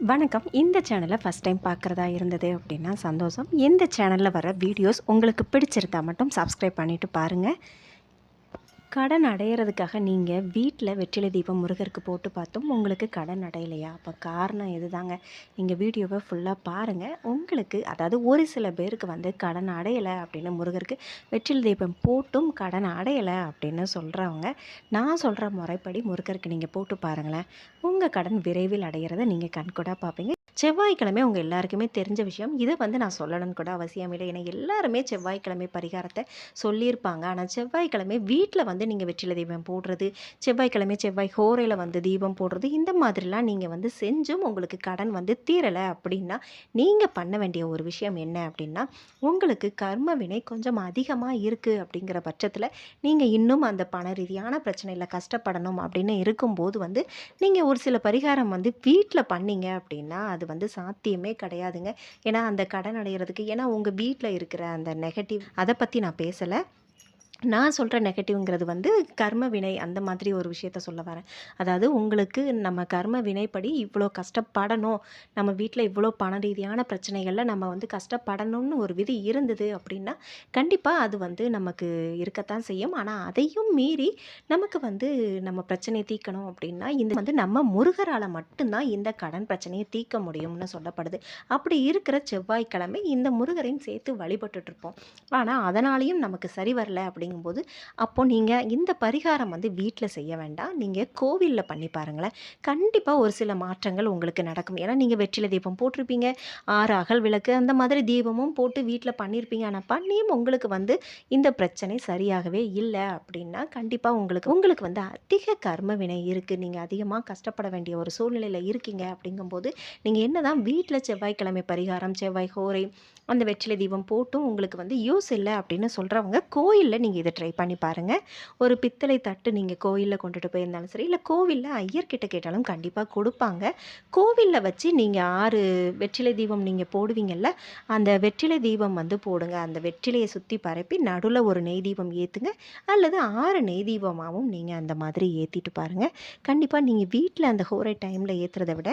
வணக்கம். இந்த சேனலை ஃபஸ்ட் டைம் பார்க்குறதா இருந்தது அப்படின்னா சந்தோஷம். இந்த சேனலில் வர வீடியோஸ் உங்களுக்கு பிடிச்சிருந்தா மட்டும் சப்ஸ்கிரைப் பண்ணிவிட்டு பாருங்கள் கடன் அடையிறதுக்காக நீங்கள் வீட்டில் வெற்றிலை தீபம் முருகருக்கு போட்டு பார்த்தும் உங்களுக்கு கடன் அடையலையா? அப்போ காரணம் இதுதாங்க நீங்கள் வீடியோவை ஃபுல்லாக பாருங்கள் உங்களுக்கு அதாவது ஒரு சில பேருக்கு வந்து கடன் அடையலை அப்படின்னு முருகருக்கு வெற்றிலை தீபம் போட்டும் கடன் அடையலை அப்படின்னு சொல்கிறவங்க நான் சொல்கிற முறைப்படி முருகருக்கு நீங்கள் போட்டு பாருங்களேன். உங்கள் கடன் விரைவில் அடையிறத நீங்கள் கண்கூடாக பார்ப்பீங்க. செவ்வாய்க்கிழமை உங்கள் எல்லாருக்குமே தெரிஞ்ச விஷயம். இதை வந்து நான் சொல்லணும்னு கூட அவசியம் இல்லை. ஏன்னா எல்லாருமே செவ்வாய்க்கிழமை பரிகாரத்தை சொல்லியிருப்பாங்க. ஆனால் செவ்வாய்க்கிழமை வீட்டில் வந்து நீங்கள் வெற்றில தீபம் போடுறது செவ்வாய்க்கிழமை செவ்வாய் ஹோரையில் வந்து தீபம் போடுறது இந்த மாதிரிலாம் நீங்கள் வந்து செஞ்சும் உங்களுக்கு கடன் வந்து தீரலை அப்படின்னா நீங்கள் பண்ண வேண்டிய ஒரு விஷயம் என்ன அப்படின்னா உங்களுக்கு கர்ம வினை கொஞ்சம் அதிகமாக இருக்குது அப்படிங்கிற பட்சத்தில் நீங்கள் இன்னும் அந்த பண ரீதியான பிரச்சனையில் கஷ்டப்படணும் அப்படின்னு இருக்கும்போது வந்து நீங்கள் ஒரு சில பரிகாரம் வந்து வீட்டில் பண்ணீங்க அப்படின்னா அது வந்து சாத்தியமே கிடையாதுங்க. ஏன்னா அந்த கடன் அடைகிறதுக்கு ஏன்னா உங்கள் வீட்டில் இருக்கிற அந்த நெகட்டிவ் அதை பற்றி நான் பேசலை. நான் சொல்கிற நெகட்டிவ்ங்கிறது வந்து கர்ம வினை அந்த மாதிரி ஒரு விஷயத்த சொல்ல வரேன். அதாவது உங்களுக்கு நம்ம கர்ம வினைப்படி இவ்வளோ கஷ்டப்படணும். நம்ம வீட்டில் இவ்வளோ பண ரீதியான பிரச்சனைகளில் நம்ம வந்து கஷ்டப்படணும்னு ஒரு விதி இருந்தது அப்படின்னா கண்டிப்பாக அது வந்து நமக்கு இருக்கத்தான் செய்யும். ஆனால் அதையும் மீறி நமக்கு வந்து நம்ம பிரச்சனையை தீர்க்கணும் அப்படின்னா இந்த வந்து நம்ம முருகரால் மட்டும்தான் இந்த கடன் பிரச்சனையை தீர்க்க முடியும்னு சொல்லப்படுது. அப்படி இருக்கிற செவ்வாய்க்கிழமை இந்த முருகரையும் சேர்த்து வழிபட்டுட்ருப்போம் ஆனால் அதனாலையும் நமக்கு சரி வரல அப்படிங்கும்போது அப்போ நீங்கள் இந்த பரிகாரம் வந்து வீட்டில் செய்ய வேண்டாம். நீங்கள் கோவிலில் பண்ணி பாருங்களேன். கண்டிப்பாக ஒரு சில மாற்றங்கள் உங்களுக்கு நடக்கும். ஏன்னா நீங்கள் வெற்றிலை தீபம் போட்டிருப்பீங்க. ஆறு அகல் விளக்கு அந்த மாதிரி தீபமும் போட்டு வீட்டில் பண்ணியிருப்பீங்க ஆனால் பண்ணியும் உங்களுக்கு வந்து இந்த பிரச்சனை சரியாகவே இல்லை அப்படின்னா கண்டிப்பாக உங்களுக்கு உங்களுக்கு வந்து அதிக கர்ம வினை இருக்குது நீங்கள் அதிகமாக கஷ்டப்பட வேண்டிய ஒரு சூழ்நிலையில் இருக்கீங்க அப்படிங்கும்போது நீங்கள் என்ன தான் வீட்டில் செவ்வாய்க்கிழமை பரிகாரம் செவ்வாய் ஹோரை அந்த வெற்றிலை தீபம் போட்டும் உங்களுக்கு வந்து யூஸ் இல்லை அப்படின்னு சொல்கிறவங்க கோயிலில் நீங்கள் இதை ட்ரை பண்ணி பாருங்கள் ஒரு பித்தளை தட்டு நீங்கள் கோயிலில் கொண்டுட்டு போயிருந்தாலும் சரி இல்லை கோவிலில் ஐயர்கிட்ட கேட்டாலும் கண்டிப்பாக கொடுப்பாங்க. கோவிலில் வச்சு நீங்கள் ஆறு வெற்றிலை தீபம் நீங்கள் போடுவீங்கள்ல அந்த வெற்றிலை தீபம் வந்து போடுங்க. அந்த வெற்றிலையை சுற்றி பரப்பி நடுவில் ஒரு நெய் தீபம் ஏற்றுங்க அல்லது ஆறு நெய் தீபமாகவும் நீங்கள் அந்த மாதிரி ஏற்றிட்டு பாருங்கள் கண்டிப்பாக நீங்கள் வீட்டில் அந்த ஹோரை டைமில் ஏற்றுறத விட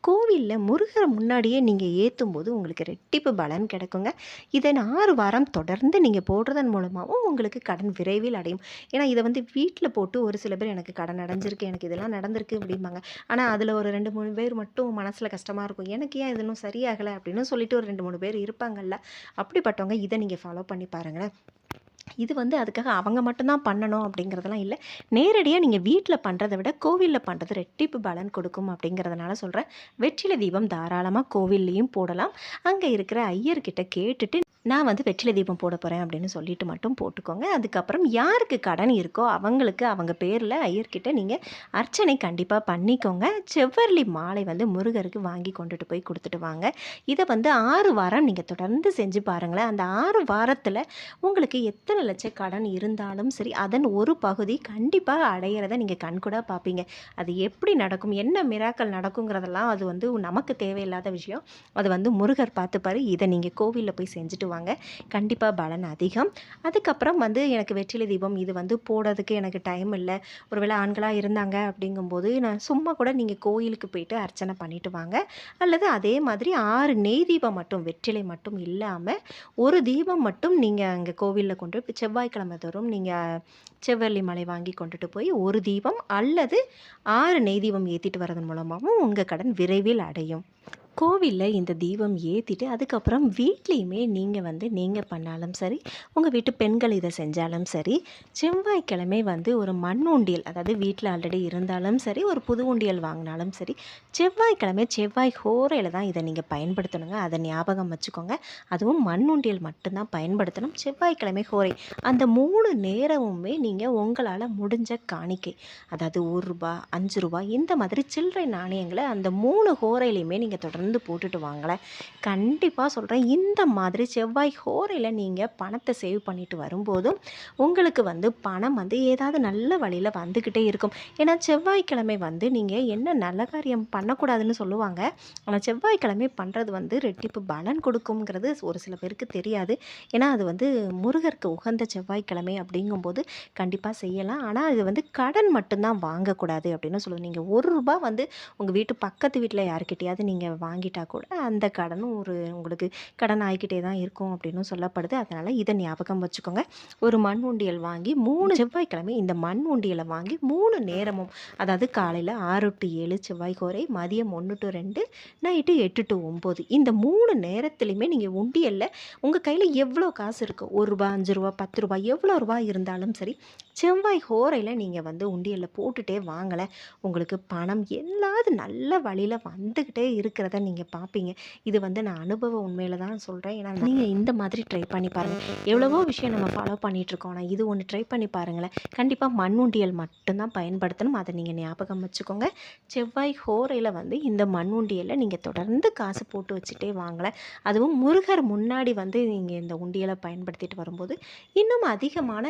கோவிலில் முருகரை முன்னாடியே நீங்கள் ஏற்றும் போது உங்களுக்கு ரெட்டிப்பு பலன் கிடைக்குங்க. இதை ஆறு வாரம் தொடர்ந்து நீங்கள் போடுறதன் மூலமாகவும் உங்களுக்கு கடன் விரைவில் அடையும். ஏன்னா இதை வந்து வீட்டில் போட்டு ஒரு சில பேர் எனக்கு கடன் அடைஞ்சிருக்கு எனக்கு இதெல்லாம் நடந்திருக்கு அப்படிம்பாங்க. ஆனால் அதில் ஒரு ரெண்டு மூணு பேர் மட்டும் மனசில் கஷ்டமாக இருக்கும். எனக்கு ஏன் இது சரியாகலை அப்படின்னு சொல்லிட்டு ஒரு ரெண்டு மூணு பேர் இருப்பாங்கல்ல. அப்படிப்பட்டவங்க இதை நீங்கள் ஃபாலோ பண்ணி பாருங்களேன். இது வந்து அதுக்காக அவங்க மட்டும்தான் பண்ணணும் அப்படிங்கிறதெல்லாம் இல்லை. நேரடியாக நீங்கள் வீட்டில் பண்ணுறதை விட கோவிலில் பண்ணுறது ரெட்டிப்பு பலன் கொடுக்கும் அப்படிங்கிறதுனால சொல்கிறேன் வெற்றிலை தீபம் தாராளமாக கோவில்லையும் போடலாம். அங்கே இருக்கிற ஐயர்கிட்ட கேட்டுட்டு நான் வந்து வெற்றிலை தீபம் போட போகிறேன் அப்படின்னு சொல்லிட்டு மட்டும் போட்டுக்கோங்க. அதுக்கப்புறம் யாருக்கு கடன் இருக்கோ அவங்களுக்கு அவங்க பேரில் ஐயர்கிட்ட நீங்கள் அர்ச்சனை கண்டிப்பாக பண்ணிக்கோங்க. செவ்வரளி மாலை வந்து முருகருக்கு வாங்கி கொண்டுட்டு போய் கொடுத்துட்டு வாங்க. இதை வந்து ஆறு வாரம் நீங்கள் தொடர்ந்து செஞ்சு பாருங்களேன். அந்த ஆறு வாரத்தில் உங்களுக்கு எத்தனை லட்சம் கடன் இருந்தாலும் சரி அதன் ஒரு பகுதி கண்டிப்பாக அடையிறத நீங்கள் கண்கூடாக பார்ப்பீங்க. அது எப்படி நடக்கும் என்ன மிராக்கள் நடக்குங்கிறதெல்லாம் அது வந்து நமக்கு தேவையில்லாத விஷயம். அது வந்து முருகர் பார்த்துப்பாரு. இதை நீங்கள் கோவிலில் போய் செஞ்சுட்டு வாங்க கண்டிப்பாக பலன் அதிகம். அதுக்கப்புறம் வந்து எனக்கு வெற்றிலை தீபம் இது வந்து போடுறதுக்கு எனக்கு டைம் இல்லை. ஒருவேளை ஆண்களாக இருந்தாங்க அப்படிங்கும்போது நான் சும்மா கூட நீங்கள் கோயிலுக்கு போயிட்டு அர்ச்சனை பண்ணிட்டு வாங்க. அல்லது அதே மாதிரி ஆறு நெய் தீபம் மட்டும் வெற்றிலை மட்டும் இல்லாமல் ஒரு தீபம் மட்டும் நீங்கள் அங்கே கோவிலில் கொண்டு போய் செவ்வாய்க்கிழமை தோறும் நீங்கள் செவ்வள்ளி மலை வாங்கி கொண்டுட்டு போய் ஒரு தீபம் அல்லது ஆறு நெய் தீபம் ஏற்றிட்டு வரதன் மூலமாகவும் உங்கள் கடன் விரைவில் அடையும். கோவிலில் இந்த தீபம் ஏற்றிட்டு அதுக்கப்புறம் வீட்லேயுமே நீங்கள் வந்து நீங்கள் பண்ணாலும் சரி உங்கள் வீட்டு பெண்கள் இதை செஞ்சாலும் சரி செவ்வாய்க்கிழமை வந்து ஒரு மண் உண்டியல் அதாவது வீட்டில் ஆல்ரெடி இருந்தாலும் சரி ஒரு புது உண்டியல் வாங்கினாலும் சரி செவ்வாய்க்கிழமை செவ்வாய் ஹோரையில் தான் இதை நீங்கள் பயன்படுத்தணுங்க. அதை ஞாபகம் வச்சுக்கோங்க. அதுவும் மண் உண்டியல் மட்டும்தான் பயன்படுத்தணும். செவ்வாய்க்கிழமை ஹோரை அந்த மூணு நேரமுமே நீங்கள் உங்களால் முடிஞ்ச காணிக்கை அதாவது ஒரு ரூபா அஞ்சு ரூபா இந்த மாதிரி சில்லறை நாணயங்களை அந்த மூணு ஹோரையிலையுமே நீங்கள் தொடர்ந்து வந்து போட்டுட்டு வாங்களேன். கண்டிப்பாக சொல்கிறேன் இந்த மாதிரி செவ்வாய் ஹோரையில் நீங்கள் பணத்தை சேவ் பண்ணிட்டு வரும்போதும் உங்களுக்கு வந்து பணம் வந்து ஏதாவது நல்ல வழியில் வந்துக்கிட்டே இருக்கும். ஏன்னா செவ்வாய்க்கிழமை வந்து நீங்கள் என்ன நல்ல காரியம் பண்ணக்கூடாதுன்னு சொல்லுவாங்க. ஆனால் செவ்வாய்க்கிழமை பண்ணுறது வந்து ரெட்டிப்பு பலன் கொடுக்குங்கிறது ஒரு சில பேருக்கு தெரியாது. ஏன்னா அது வந்து முருகருக்கு உகந்த செவ்வாய்க்கிழமை அப்படிங்கும்போது கண்டிப்பாக செய்யலாம். ஆனால் இது வந்து கடன் மட்டும்தான் வாங்கக்கூடாது அப்படின்னு சொல்லுவோம் நீங்கள் ஒரு ரூபா வந்து உங்கள் வீட்டு பக்கத்து வீட்டில் யாருக்கிட்டையாவது நீங்கள் வாங்கிட்டா கூட அந்த கடனும் ஒரு உங்களுக்கு கடன் ஆகிக்கிட்டே தான் இருக்கும் அப்படின்னு சொல்லப்படுது. அதனால் இதை ஞாபகம் வச்சுக்கோங்க. ஒரு மண் உண்டியல் வாங்கி மூணு செவ்வாய்க்கிழமை இந்த மண் உண்டியலை வாங்கி மூணு நேரமும் அதாவது காலையில் ஆறு டு ஏழு செவ்வாய் கோரை மதியம் ஒன்று டு ரெண்டு நைட்டு எட்டு டு ஒம்பது. இந்த மூணு நேரத்துலையுமே நீங்கள் உண்டியலில் உங்கள் கையில் எவ்வளோ காசு இருக்கோ? ஒரு ரூபா அஞ்சு ரூபா பத்து ரூபா எவ்வளோ ரூபா இருந்தாலும் சரி செவ்வாய் ஹோரையில் நீங்கள் வந்து உண்டியலில் போட்டுட்டே வாங்கலை உங்களுக்கு பணம் எல்லாது நல்ல வழியில் வந்துக்கிட்டே இருக்கிறத நீங்கள் பார்ப்பீங்க இது வந்து நான் அனுபவ உண்மையில் தான் சொல்கிறேன் ஏன்னா நீங்கள் இந்த மாதிரி ட்ரை பண்ணி பாருங்கள் எவ்வளவோ விஷயம் நம்ம ஃபாலோ பண்ணிகிட்ருக்கோம் ஆனால் இது ஒன்று ட்ரை பண்ணி பாருங்களேன். கண்டிப்பாக மண் உண்டியல் மட்டும்தான் பயன்படுத்தணும். அதை நீங்கள் ஞாபகம் வச்சுக்கோங்க. செவ்வாய் ஹோரையில் வந்து இந்த மண் உண்டியலில் நீங்கள் தொடர்ந்து காசு போட்டு வச்சுட்டே வாங்கலை. அதுவும் முருகர் முன்னாடி வந்து நீங்கள் இந்த உண்டியலை பயன்படுத்திட்டு வரும்போது இன்னும் அதிகமான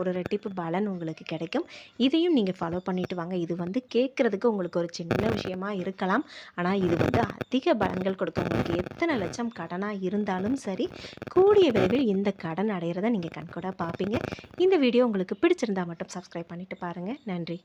ஒரு ரெட்டிப்பு பலன் உங்களுக்கு கிடைக்கும். இதையும் நீங்கள் ஃபாலோ பண்ணிட்டு வாங்க. இது வந்து கேட்குறதுக்கு உங்களுக்கு ஒரு சின்ன விஷயமா இருக்கலாம். ஆனால் இது வந்து அதிக பலன்கள் கொடுக்கும் உங்களுக்கு எத்தனை லட்சம் கடனாக இருந்தாலும் சரி கூடிய விரைவில் இந்த கடன் அடையிறத நீங்கள் கண்கூடாக பார்ப்பீங்க. இந்த வீடியோ உங்களுக்கு பிடிச்சிருந்தா மட்டும் சப்ஸ்கிரைப் பண்ணிவிட்டு பாருங்கள் நன்றி.